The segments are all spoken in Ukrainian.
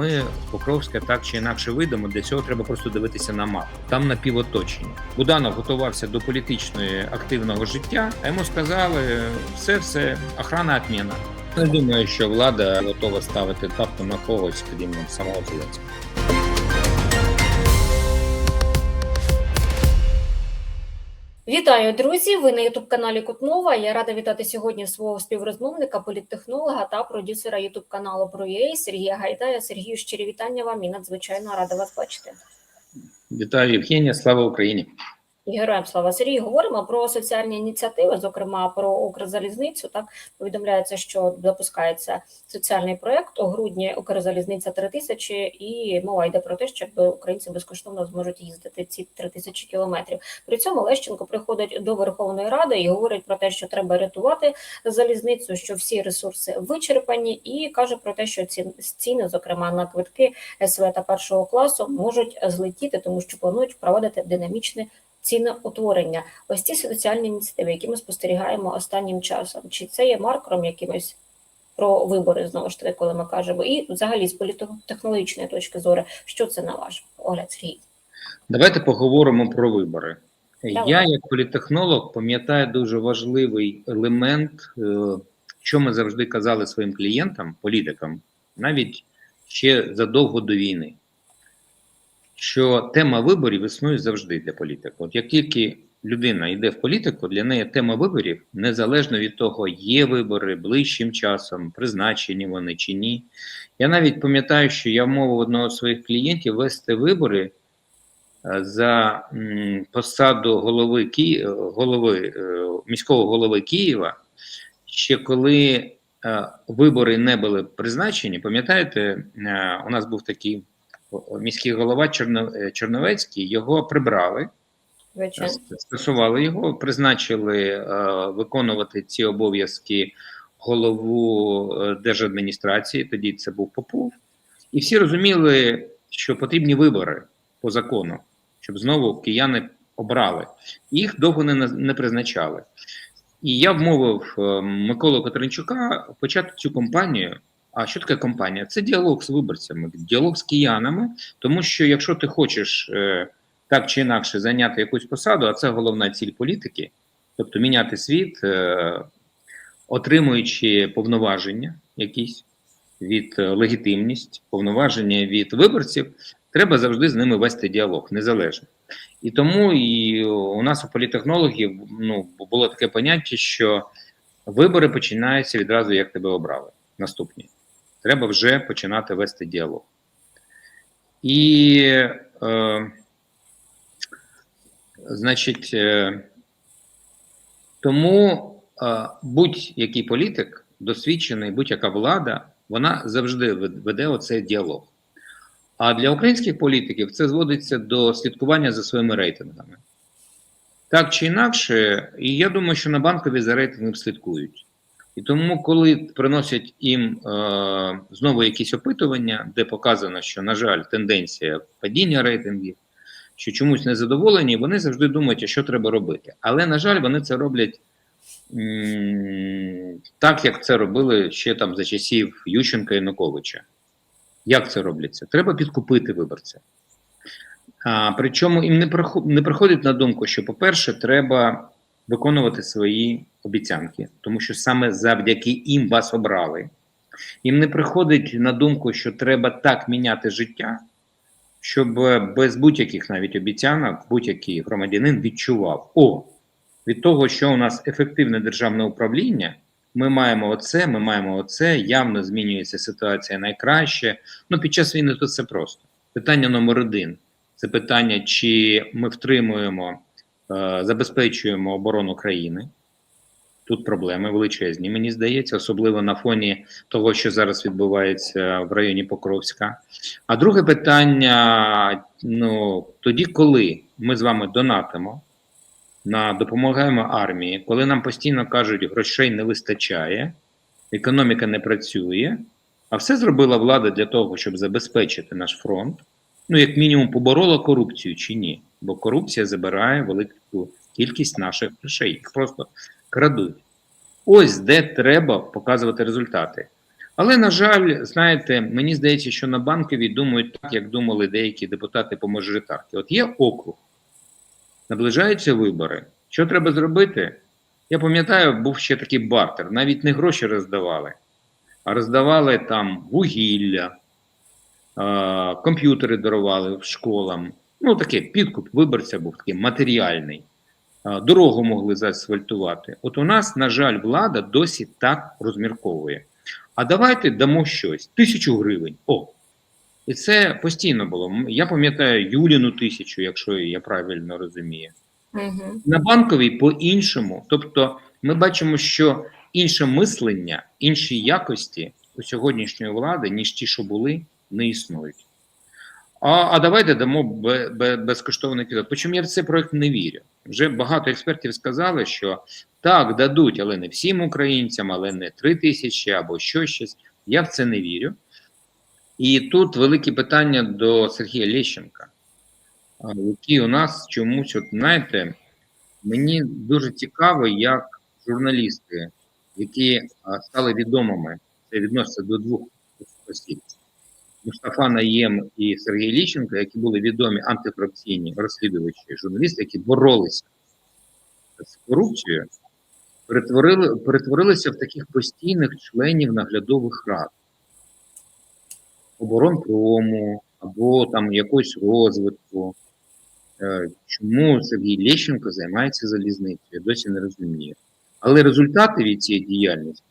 ми Покровське так чи інакше вийдемо. Для цього треба просто дивитися на мапу. Там на півоточення. Буданов готувався до політичної активного життя, а йому сказали: все, все, охрана відміна. Не думаю, що влада готова ставити тапку на когось, крім самого Зеленського. Вітаю, друзі! Ви на ютуб каналі Кутнова. Я рада вітати сьогодні свого співрозмовника, політтехнолога та продюсера ютуб каналу Проєї Сергія Гайдая. Сергію, щирі вітання вам і надзвичайно рада вас бачити. Вітаю Євгенія, слава Україні! Героям слава Сергій. Говоримо про соціальні ініціативи, зокрема про Укрзалізницю. Так повідомляється, що запускається соціальний проект у грудні Укрзалізниця 3000, і мова йде про те, щоб українці безкоштовно зможуть їздити ці 3000 кілометрів. При цьому Лещенко приходить до Верховної Ради і говорить про те, що треба рятувати залізницю, що всі ресурси вичерпані, і каже про те, що ці ціни, зокрема на квитки СВ та першого класу, можуть злетіти, тому що планують впровадити динамічне ціноутворення. Ось ці соціальні ініціативи, які ми спостерігаємо останнім часом. Чи це є маркером якимось про вибори знову ж таки, коли ми кажемо, і взагалі з політехнологічної точки зору, що це на ваш погляд, Сергій? Давайте поговоримо про вибори. Давай. Я, як політехнолог, пам'ятаю дуже важливий елемент, е, що ми завжди казали своїм клієнтам, політикам, навіть ще задовго до війни, що тема виборів існує завжди для політика. От як тільки людина йде в політику, для неї тема виборів незалежно від того, є вибори ближчим часом, призначені вони чи ні. Я навіть пам'ятаю, що я вмовив одного з своїх клієнтів вести вибори е, за посаду голови Ки... голови е, міського голови Києва, ще коли е, вибори не були призначені. Пам'ятаєте, е, у нас був такий міський голова Чорно... е, Чорновецький, його прибрали. Звичайно. Скасували його, призначили е, виконувати ці обов'язки голову е, держадміністрації. Тоді це був Попов, і всі розуміли, що потрібні вибори по закону, щоб знову кияни обрали. Їх довго не, не призначали. І я вмовив е, Миколу Катеринчука почати цю кампанію. А що таке кампанія? Це діалог з виборцями, діалог з киянами, тому що якщо ти хочеш е, так чи інакше зайняти якусь посаду, а це головна ціль політики, тобто міняти світ, е, отримуючи повноваження якісь від е, легітимність, повноваження від виборців, треба завжди з ними вести діалог незалежно. І тому і у нас у політехнологів ну, було таке поняття, що вибори починаються відразу, як тебе обрали. Наступні. Треба вже починати вести діалог. І е, Значить, е, тому е, будь-який політик, досвідчений, будь-яка влада, вона завжди веде оцей діалог. А для українських політиків це зводиться до слідкування за своїми рейтингами. Так чи інакше, і я думаю, що на банкові за рейтингом слідкують. І тому, коли приносять їм е, знову якісь опитування, де показано, що, на жаль, тенденція падіння рейтингів, що чомусь незадоволені, вони завжди думають, що треба робити. Але, на жаль, вони це роблять так, як це робили ще там за часів Ющенка Януковича. Як це робляться? Треба підкупити виборця. А, причому їм не, прихо- не приходить на думку, що, по-перше, треба виконувати свої обіцянки, тому що саме завдяки їм вас обрали. Їм не приходить на думку, що треба так міняти життя, щоб е, без будь-яких навіть обіцянок будь-який громадянин відчував: о, від того, що у нас ефективне державне управління, ми маємо оце, ми маємо оце, явно змінюється ситуація найкраще. Ну, під час війни тут все просто. Питання номер один це питання, чи ми втримуємо, забезпечуємо оборону країни. Тут проблеми величезні, мені здається, особливо на фоні того, що зараз відбувається в районі Покровська. А друге питання: ну тоді, коли ми з вами донатимо на допомагаємо армії, коли нам постійно кажуть, грошей не вистачає, економіка не працює, а все зробила влада для того, щоб забезпечити наш фронт. Ну, як мінімум, поборола корупцію чи ні? Бо корупція забирає велику кількість наших грошей, їх просто крадуть. Ось де треба показувати результати. Але, на жаль, знаєте, мені здається, що на банковій думають так, як думали деякі депутати по мажоритарці. От є округ, наближаються вибори. Що треба зробити? Я пам'ятаю, був ще такий бартер. Навіть не гроші роздавали, а роздавали там вугілля, комп'ютери дарували школам. Ну, таке підкуп виборця був такий матеріальний. Дорогу могли заасфальтувати. От у нас, на жаль, влада досі так розмірковує. А давайте дамо щось, тисячу гривень. О! І це постійно було. Я пам'ятаю Юліну тисячу, якщо я правильно розумію. Угу. На банковій по-іншому. Тобто, ми бачимо, що інше мислення, інші якості у сьогоднішньої влади, ніж ті, що були, не існують. А, а давайте дамо бе, бе, безкоштовний кредит. Причому я в цей проект не вірю. Вже багато експертів сказали, що так, дадуть, але не всім українцям, але не 3 тисячі або що щось. Я в це не вірю. І тут велике питання до Сергія Лещенка, який у нас чомусь, от знаєте, мені дуже цікаво, як журналісти, які стали відомими, це відноситься до двох осіб. Мустафа Наєм і Сергій Ліщенко, які були відомі антикорупційні розслідувачі, журналісти, які боролися з корупцією, перетворили, перетворилися в таких постійних членів наглядових рад оборонпрому або там якогось розвитку. Е, Чому Сергій Лещенко займається залізницею, я досі не розумію. Але результати від цієї діяльності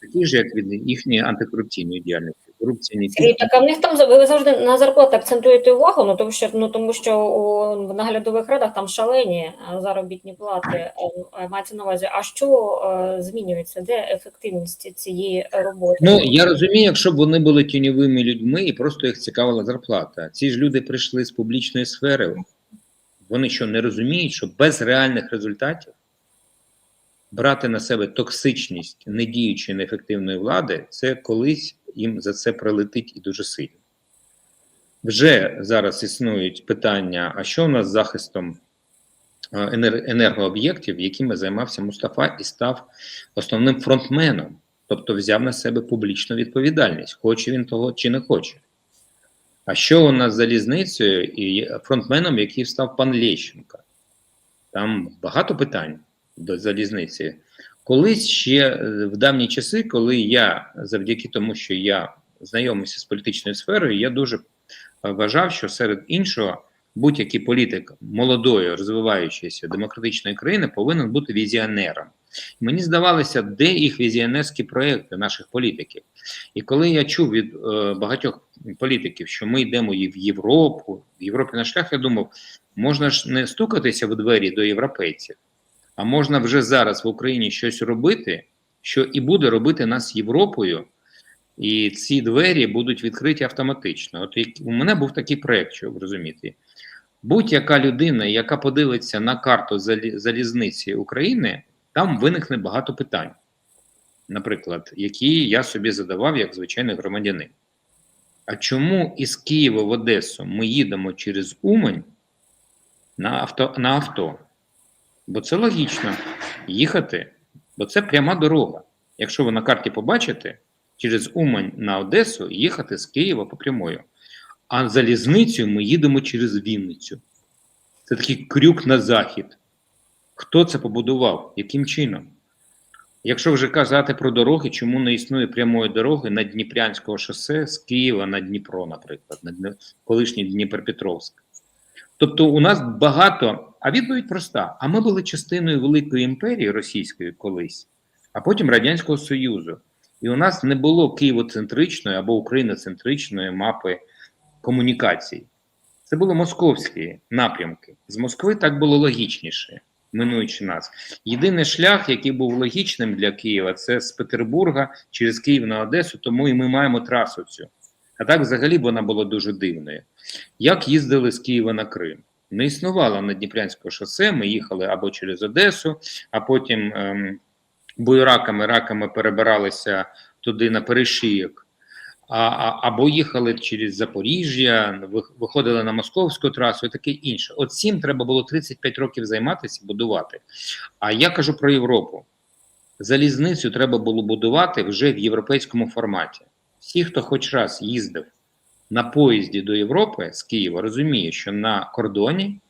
такі ж, як від їхньої антикорупційної діяльності. Корупція не Сергій, так а в них там ви завжди на зарплати акцентуєте увагу, ну тому що ну тому що у в наглядових радах там шалені е, заробітні плати. е, е, Мається на увазі, а що е, змінюється? Де ефективність цієї роботи? Ну я розумію, якщо б вони були тіньовими людьми і просто їх цікавила зарплата. Ці ж люди прийшли з публічної сфери. Вони що не розуміють, що без реальних результатів брати на себе токсичність недіючої неефективної влади, це колись їм за це прилетить і дуже сильно. Вже зараз існують питання: а що у нас з захистом е, енергооб'єктів, якими займався Мустафа і став основним фронтменом, тобто взяв на себе публічну відповідальність, хоче він того чи не хоче. А що у нас з залізницею і фронтменом, який став пан Лещенко? Там багато питань до залізниці. Колись ще е, в давні часи, коли я завдяки тому, що я знайомився з політичною сферою, я дуже е, вважав, що серед іншого будь-який політик молодої, розвиваючоїся демократичної країни повинен бути візіонером. Мені здавалося, де їх візіонерські проекти наших політиків. І коли я чув від е, багатьох політиків, що ми йдемо в Європу, в Європі на шлях, я думав, можна ж не стукатися в двері до європейців, а можна вже зараз в Україні щось робити, що і буде робити нас Європою, і ці двері будуть відкриті автоматично. От у мене був такий проект, що ви розумієте. Будь-яка людина, яка подивиться на карту залізниці України, там виникне багато питань, наприклад, які я собі задавав як звичайний громадянин. А чому із Києва в Одесу ми їдемо через Умань на авто, на авто? Бо це логічно їхати, бо це пряма дорога. Якщо ви на карті побачите, через Умань на Одесу їхати з Києва по прямою. А залізницею ми їдемо через Вінницю. Це такий крюк на захід. Хто це побудував? Яким чином? Якщо вже казати про дороги, чому не існує прямої дороги на Дніпрянського шосе з Києва на Дніпро, наприклад, на колишній Дніпропетровськ? Тобто у нас багато, а відповідь проста: а ми були частиною Великої імперії Російської колись, а потім Радянського Союзу. І у нас не було києвоцентричної або україноцентричної мапи комунікацій. Це були московські напрямки. З Москви так було логічніше, минуючи нас. Єдиний шлях, який був логічним для Києва, це з Петербурга через Київ на Одесу, тому і ми маємо трасу цю. А так взагалі вона була дуже дивною. Як їздили з Києва на Крим? Не існувало на Дніпрянського шосе. Ми їхали або через Одесу, а потім ем, буйраками, раками перебиралися туди на перешийок. А, а, або їхали через Запоріжжя, виходили на московську трасу і таке інше. От цим треба було 35 років займатися, будувати. А я кажу про Європу. залізницю треба було будувати вже в європейському форматі. Всі, хто хоч раз їздив на поїзді до Європи з Києва, розуміє, що на кордоні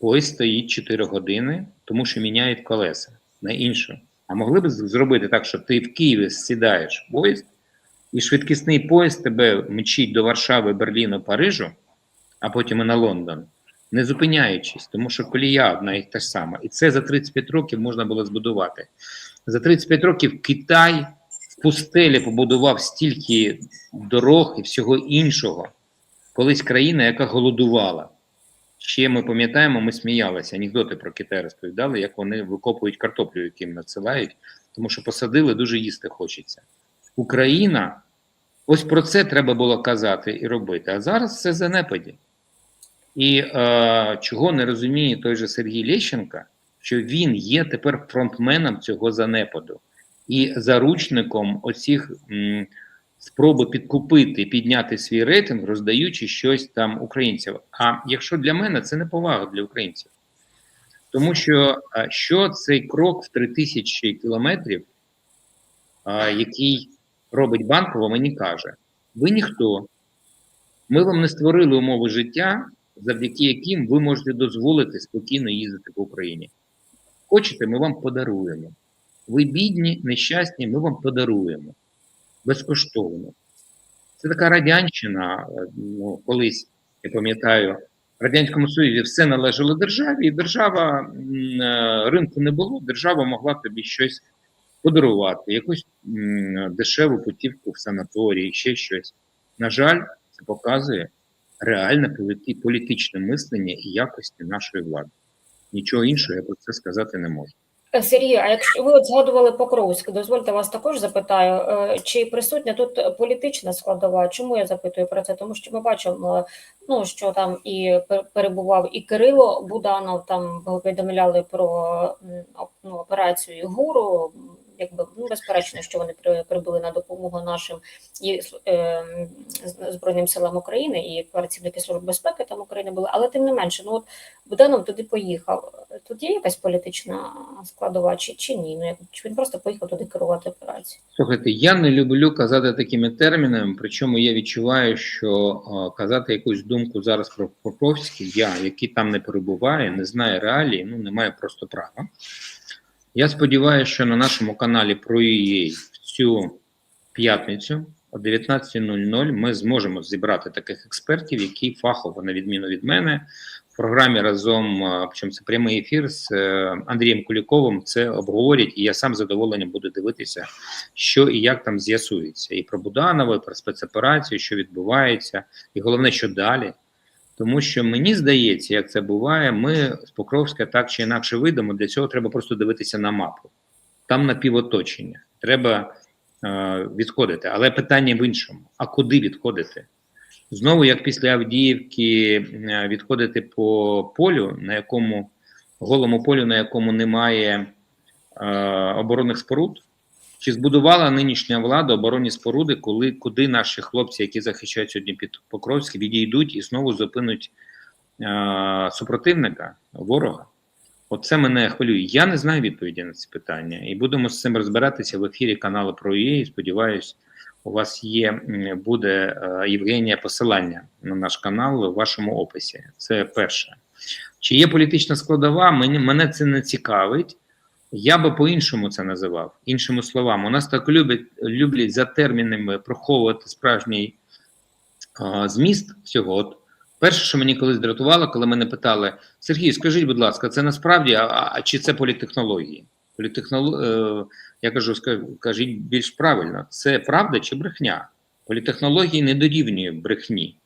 поїзд стоїть 4 години, тому що міняють колеса на інше. А могли б зробити так, що ти в Києві сідаєш в поїзд, і швидкісний поїзд тебе мчить до Варшави, Берліну, Парижу, а потім і на Лондон, не зупиняючись, тому що колія одна і та ж сама. І це за 35 років можна було збудувати. За 35 років Китай пустелі побудував стільки дорог і всього іншого. Колись країна, яка голодувала. Ще ми пам'ятаємо, ми сміялися, анекдоти про Китай розповідали, як вони викопують картоплю, яким надсилають, тому що посадили, дуже їсти хочеться. Україна, ось про це треба було казати і робити. А зараз все занепаді. І е, чого не розуміє той же Сергій Лещенко, що він є тепер фронтменом цього занепаду і заручником оцих спроби підкупити, підняти свій рейтинг, роздаючи щось там українцям. А якщо для мене це не повага для українців, тому що що цей крок в 3000 кілометрів, який робить банкова, мені каже: ви ніхто, ми вам не створили умови життя, завдяки яким ви можете дозволити спокійно їздити по Україні. Хочете, ми вам подаруємо. Ви бідні, нещасні, ми вам подаруємо безкоштовно. Це така радянщина. е, Ну, колись, я пам'ятаю, в Радянському Союзі все належало державі, і держава е, ринку не було, держава могла тобі щось подарувати, якусь дешеву путівку в санаторії, ще щось. На жаль, це показує реальне політичне мислення і якості нашої влади. Нічого іншого я про це сказати не можу. Е, Сергій, а якщо ви от згадували Покровськ, дозвольте вас також запитаю, е, чи присутня тут політична складова? Чому я запитую про це? Тому що ми бачимо, ну що там і пер- перебував і Кирило Буданов, там повідомляли про ну, операцію ГУРу. Якби ну безперечно, що вони при- прибули на допомогу нашим і е, збройним силам України і працівники служби безпеки там України були, але тим не менше, ну от Буданов туди поїхав. Тут є якась політична складова чи, чи ні? Ну як чи він просто поїхав туди керувати операцією? Слухайте, я не люблю казати такими термінами, причому я відчуваю, що е, казати якусь думку зараз про Покровський, я, який там не перебуває, не знає реалії, ну не маю просто права. Я сподіваюся, що на нашому каналі про її в цю п'ятницю о 19.00 ми зможемо зібрати таких експертів, які фахово, на відміну від мене, програмі разом, причому це прямий ефір з е, Андрієм Куліковим, це обговорять, і я сам задоволенням буду дивитися, що і як там з'ясується. І про Буданова, і про спецоперацію, що відбувається, і головне, що далі. Тому що мені здається, як це буває, ми з Покровська так чи інакше вийдемо. Для цього треба просто дивитися на мапу. Там напівоточення. Треба е, відходити. Але питання в іншому: а куди відходити? Знову, як після Авдіївки, е, відходити по полю, на якому голому полю, на якому немає е, оборонних споруд. Чи збудувала нинішня влада оборонні споруди, коли куди наші хлопці, які захищають сьогодні під Покровськ, відійдуть і знову зупинуть е, супротивника, ворога? Оце мене хвилює. Я не знаю відповіді на ці питання, і будемо з цим розбиратися в ефірі каналу про ЄІ. Сподіваюсь, у вас є буде е, Євгенія посилання на наш канал в вашому описі. Це перше. Чи є політична складова? Мені мене це не цікавить. Я би по-іншому це називав, іншими словами. У нас так люблять, люблять за термінами приховувати справжній а, зміст всього. От перше, що мені колись дратувало, коли мене питали: Сергій, скажіть, будь ласка, це насправді, а, а чи це політехнології? Політехноло... Я кажу, кажіть більш правильно, це правда чи брехня? Політехнології не дорівнює брехні.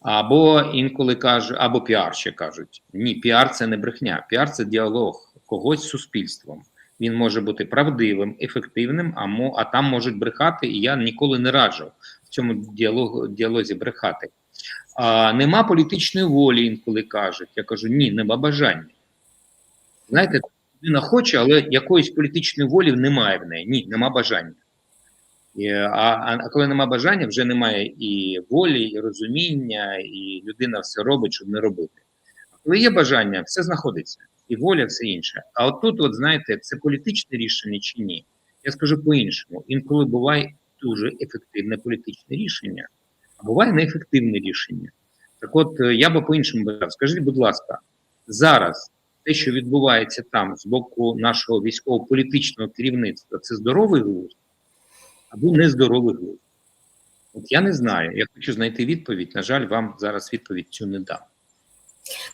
Або інколи кажуть, або піар ще кажуть. Ні, піар це не брехня, піар це діалог когось з суспільством. Він може бути правдивим, ефективним, а, мо, а там можуть брехати, і я ніколи не раджу в цьому діалогу, діалозі брехати. А, нема політичної волі, інколи кажуть. Я кажу, ні, нема бажання. Знаєте, людина хоче, але якоїсь політичної волі немає в неї. Ні, нема бажання. А, а коли нема бажання, вже немає і волі, і розуміння, і людина все робить, щоб не робити. А Коли є бажання, все знаходиться, і воля, все інше. А от тут, от знаєте, це політичне рішення чи ні? Я скажу по-іншому. Інколи буває дуже ефективне політичне рішення, а буває неефективне рішення. Так от е, я би по-іншому бажав. Скажіть, будь ласка, зараз те, що відбувається там з боку нашого військово-політичного керівництва, це здоровий глузд або нездоровий глузд? От я не знаю. Я хочу знайти відповідь. На жаль, вам зараз відповідь цю не дам.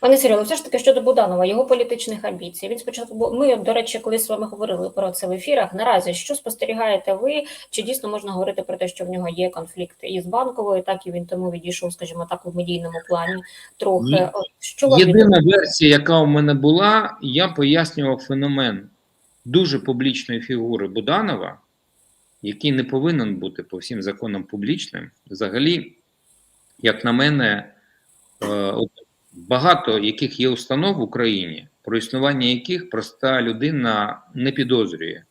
Пане Сергію, все ж таки щодо Буданова, його політичних амбіцій. Він спочатку ми, до речі, колись з вами говорили про це в ефірах. Наразі що спостерігаєте ви? Чи дійсно можна говорити про те, що в нього є конфлікт із банковою, так і він тому відійшов, скажімо так, у медійному плані трохи. Що Єдина відомо? версія, яка у мене була, я пояснював феномен дуже публічної фігури Буданова, який не повинен бути по всім законам публічним. Взагалі, як на мене, е, багато яких є установ в Україні, про існування яких проста людина не підозрює.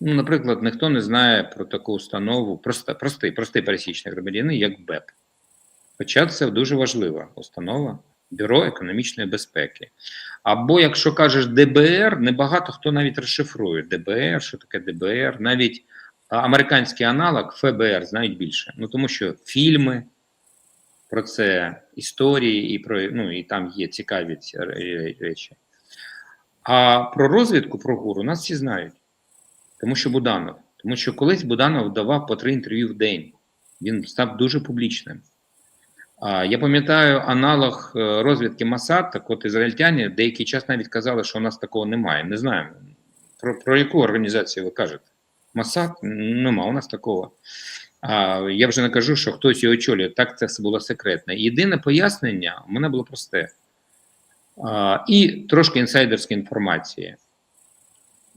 Ну, наприклад, ніхто не знає про таку установу, проста, простий, простий пересічний громадянин, як БЕП. Хоча це дуже важлива установа Бюро економічної безпеки. Або, якщо кажеш ДБР, небагато хто навіть розшифрує ДБР, що таке ДБР, навіть американський аналог ФБР знають більше. Ну тому що фільми про це, історії, і про ну і там є цікаві ці речі. А про розвідку про ГУР у нас всі знають. Тому що Буданов. Тому що колись Буданов давав по три інтерв'ю в день. Він став дуже публічним. А, Я пам'ятаю аналог е, розвідки Масад, так от ізраїльтяни деякий час навіть казали, що у нас такого немає. Не знаємо. Про, про яку організацію ви кажете? Масад? Нема, у нас такого. А, я вже не кажу, що хтось його очолює. Так це все було секретне. Єдине пояснення у мене було просте. А, і трошки інсайдерської інформації.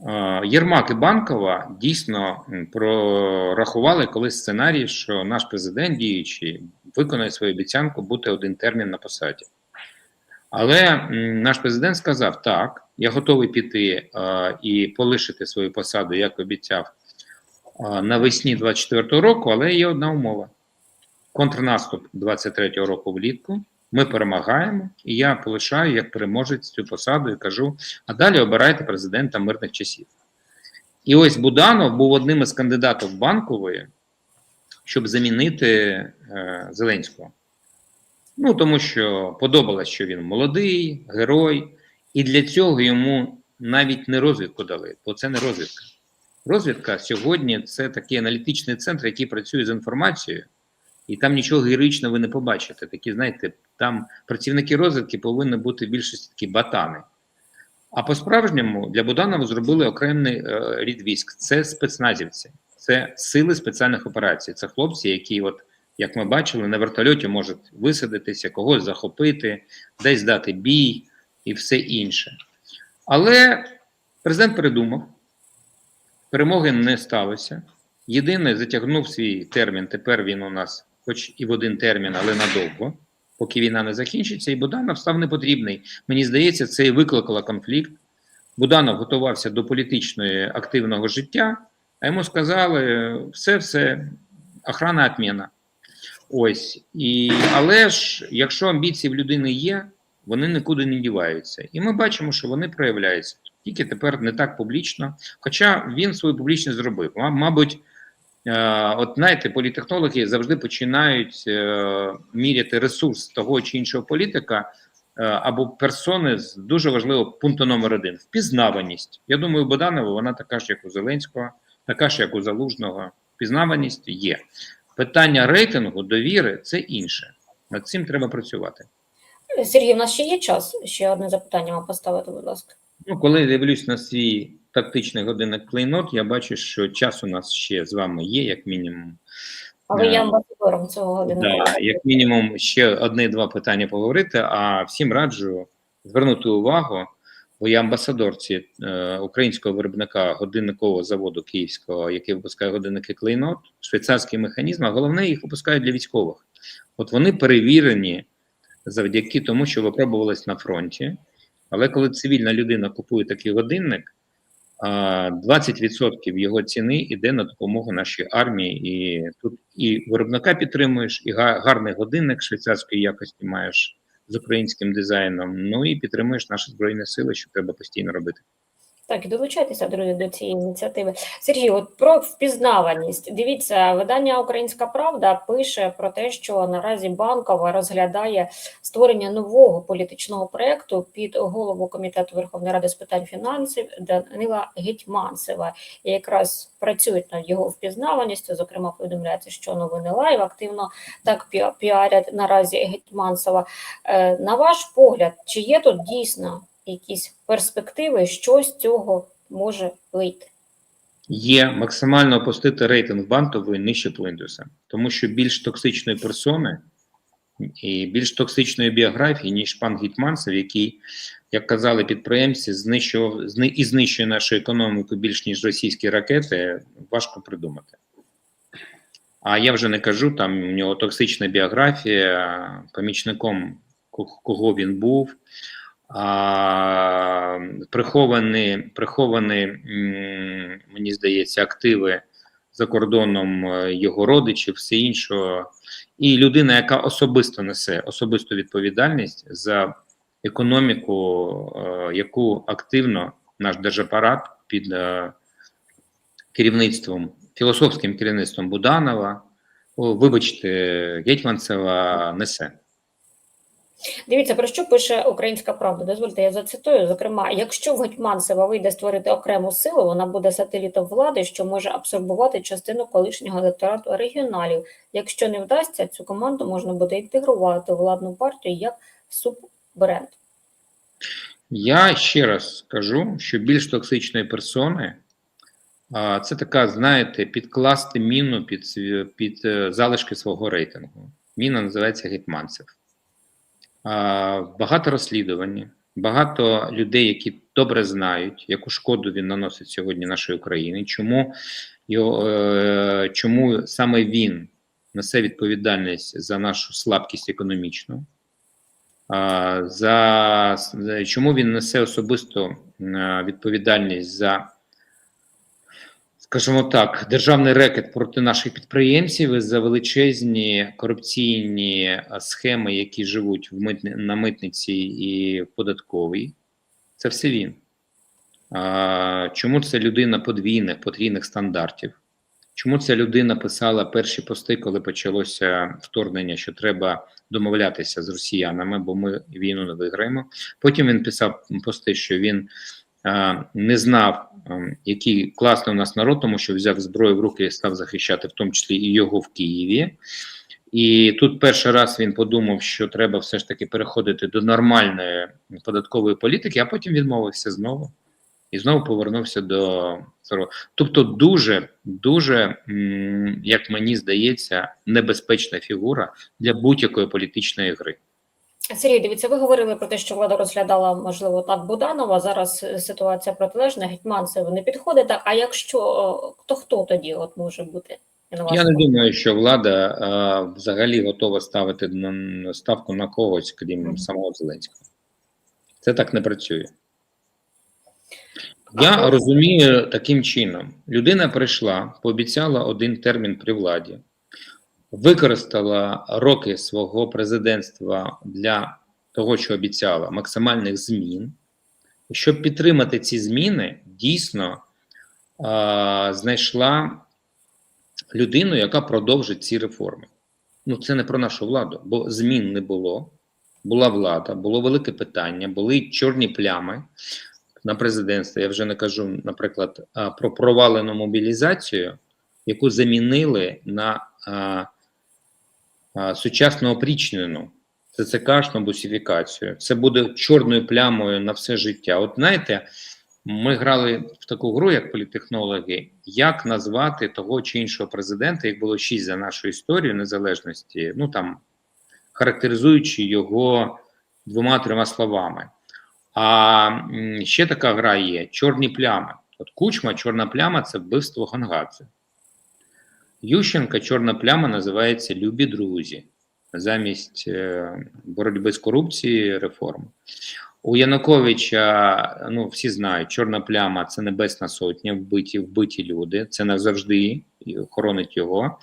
А, Єрмак і Банкова дійсно прорахували колись сценарій, що наш президент діючий виконає свою обіцянку бути один термін на посаді. Але наш президент сказав: так, я готовий піти а, і полишити свою посаду, як обіцяв, навесні 24-го року, але є одна умова: контрнаступ 23-го року влітку. Ми перемагаємо, і я полишаю як переможець цю посаду і кажу: а далі обирайте президента мирних часів. І ось Буданов був одним із кандидатів банкової, щоб замінити е, Зеленського. Ну, тому що подобалось, що він молодий, герой, і для цього йому навіть не розвідку дали, бо це не розвідка. Розвідка сьогодні це такий аналітичний центр, який працює з інформацією, і там нічого героїчного ви не побачите. Такі, знаєте, там працівники розвідки повинні бути більшості такі батани. А по-справжньому для Буданова зробили окремий е, рід військ. Це спецназівці, це сили спеціальних операцій. Це хлопці, які, от, як ми бачили, на вертольоті можуть висадитися, когось захопити, десь дати бій і все інше. Але президент передумав, перемоги не сталося. Єдине, затягнув свій термін. Тепер він у нас, хоч і в один термін, але надовго, поки війна не закінчиться, і Буданов став непотрібний. Мені здається, це і викликало конфлікт. Буданов готувався до політичної активного життя, а йому сказали: все, все, охрана відміна. Ось. І, але ж, якщо амбіції в людини є, вони нікуди не діваються. І ми бачимо, що вони проявляються. Тільки тепер не так публічно. Хоча він свою публічність зробив. Ма- Мабуть, е, от знаєте, політехнологи завжди починають е, міряти ресурс того чи іншого політика е, або персони з дуже важливого пункту номер один впізнаваність. Я думаю, у Боданова вона така ж, як у Зеленського, така ж, як у Залужного. Впізнаваність є. Питання рейтингу, довіри це інше. Над цим треба працювати. Сергій, у нас ще є час. Ще одне запитання вам поставити, будь ласка. Ну, коли я дивлюсь на свій тактичний годинник клейнот, я бачу, що час у нас ще з вами є, як мінімум. А ви є Е, амбасадором цього годинника. Да, як мінімум, ще одне-два питання поговорити. А всім раджу звернути увагу, бо я амбасадор ці, е, українського виробника годинникового заводу київського, який випускає годинники клейнот, швейцарський механізм, а головне їх випускають для військових. От вони перевірені завдяки тому, що випробувались на фронті. Але коли цивільна людина купує такий годинник, а, 20% його ціни йде на допомогу нашій армії, і тут і виробника підтримуєш, і гарний годинник швейцарської якості маєш з українським дизайном. Ну і підтримуєш наші збройні сили, що треба постійно робити. Так, і долучайтеся, друзі, до цієї ініціативи. Сергій, от про впізнаваність. Дивіться, видання Українська Правда пише про те, що наразі банкова розглядає створення нового політичного проєкту під голову комітету Верховної Ради з питань фінансів Данила Гетьманцева. І якраз працюють над його впізнаваністю. Зокрема, повідомляється, що новини лайв активно так піа- піарять наразі Гетьманцева. Е, На ваш погляд, чи є тут дійсно якісь перспективи, що з цього може вийти? Є максимально опустити рейтинг банкової нижче пліндуса, тому що більш токсичної персони і більш токсичної біографії, ніж пан Гітманцев, який, як казали підприємці, знищував зни- і знищує нашу економіку більш ніж російські ракети, важко придумати. А я вже не кажу, там у нього токсична біографія, помічником кого він був, приховані, приховані, мені здається, активи за кордоном е, його родичів, все іншого. І людина, яка особисто несе особисту відповідальність за економіку, е, яку активно наш держапарат під е, керівництвом, філософським керівництвом Буданова, вибачте, Гетьманцева несе. Дивіться, про що пише Українська Правда. Дозвольте, я зацитую. Зокрема, якщо в Гетьманцева вийде створити окрему силу, вона буде сателітом влади, що може абсорбувати частину колишнього електорату регіоналів. Якщо не вдасться, цю команду можна буде інтегрувати у владну партію як суббренд. Я ще раз скажу, що більш токсичної персони це така, знаєте, підкласти міну під, під е, залишки свого рейтингу. Міна називається Гетьманцев. Багато розслідувань, багато людей, які добре знають, яку шкоду він наносить сьогодні нашій Україні, чому, його, е, чому саме він несе відповідальність за нашу слабкість економічну. За, за чому він несе особисто е, відповідальність за, скажімо так, державний рекет проти наших підприємців за величезні корупційні е, схеми, які живуть в митни, на митниці і в податковій. Це все він. А, чому це людина подвійних, потрійних стандартів? Чому ця людина писала перші пости, коли почалося вторгнення, що треба домовлятися з росіянами, бо ми війну не виграємо. Потім він писав пости, що він не знав, е, який класний у нас народ, тому що взяв зброю в руки і став захищати, в тому числі і його в Києві. І тут перший раз він подумав, що треба все ж таки переходити до нормальної податкової політики, а потім відмовився знову і знову повернувся до старого. Тобто, дуже, дуже, як мені здається, небезпечна фігура для будь-якої політичної гри. Сергій, дивіться, ви говорили про те, що влада розглядала, можливо, так Буданова. Зараз е, ситуація протилежна, Гетьманцев не підходить. Так, а якщо то хто тоді от може бути? Я не думаю, що влада а, взагалі готова ставити на ставку на когось, крім Мгм. самого Зеленського. Це так не працює. Я ви- розумію таким чином: людина прийшла, пообіцяла один термін при владі, використала роки свого президентства для того, що обіцяла, максимальних змін. Щоб підтримати ці зміни, дійсно а, знайшла людину, яка продовжить ці реформи. Ну, це не про нашу владу, бо змін не було. Була влада, було велике питання, були чорні плями на президентстві. Я вже не кажу, наприклад, про провалену мобілізацію, яку замінили на а, сучасну опрічнену ЦЦКшну бусифікацію. Це буде чорною плямою на все життя. От знаєте, ми грали в таку гру, як політехнологи, як назвати того чи іншого президента, як було шість за нашу історію незалежності, ну там характеризуючи його двома-трьома словами. А ще така гра є: чорні плями. От Кучма, чорна пляма це вбивство Гонгадзе. Ющенка чорна пляма називається Любі друзі замість е, боротьби з корупцією реформ. У Януковича, ну всі знають, чорна пляма це небесна сотня, вбиті, вбиті люди. Це назавжди і охоронить його.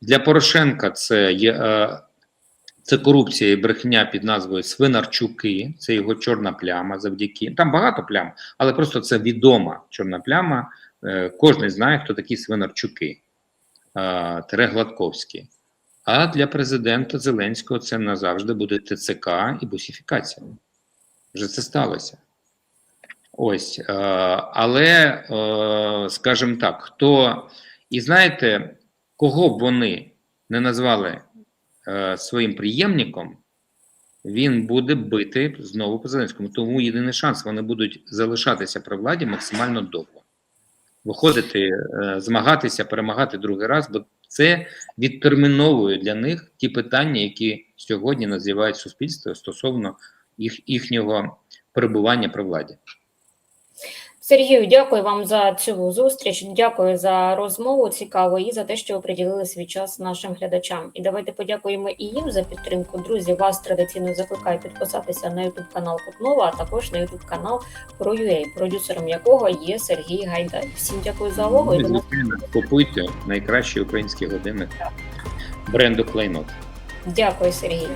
Для Порошенка це є е, Це корупція і брехня під назвою Свинарчуки, це його чорна пляма завдяки. Там багато плям, але просто це відома чорна пляма. Е, Кожен знає, хто такі Свинарчуки, Тере Гладковські. А для президента Зеленського це назавжди буде ТЦК і бусифікація. Вже це сталося. Ось. Е, але, е, скажімо так, хто. І знаєте, кого б вони не назвали е, своїм приємником, він буде бити знову по Зеленському. Тому єдиний шанс вони будуть залишатися при владі максимально довго. Виходити, е, змагатися, перемагати другий раз, бо це відтерміновує для них ті питання, які сьогодні називають суспільство стосовно їх, їхнього перебування при владі. Сергію, дякую вам за цю зустріч. Дякую за розмову цікаву і за те, що ви приділили свій час нашим глядачам. І давайте подякуємо і їм за підтримку. Друзі, вас традиційно закликаю підписатися на YouTube канал Кутнова, а також на YouTube канал ProUA, продюсером якого є Сергій Гайдай. Всім дякую за увагу і нас. Купуйте найкращий український годинник бренду Клейнот. Дякую, Сергій.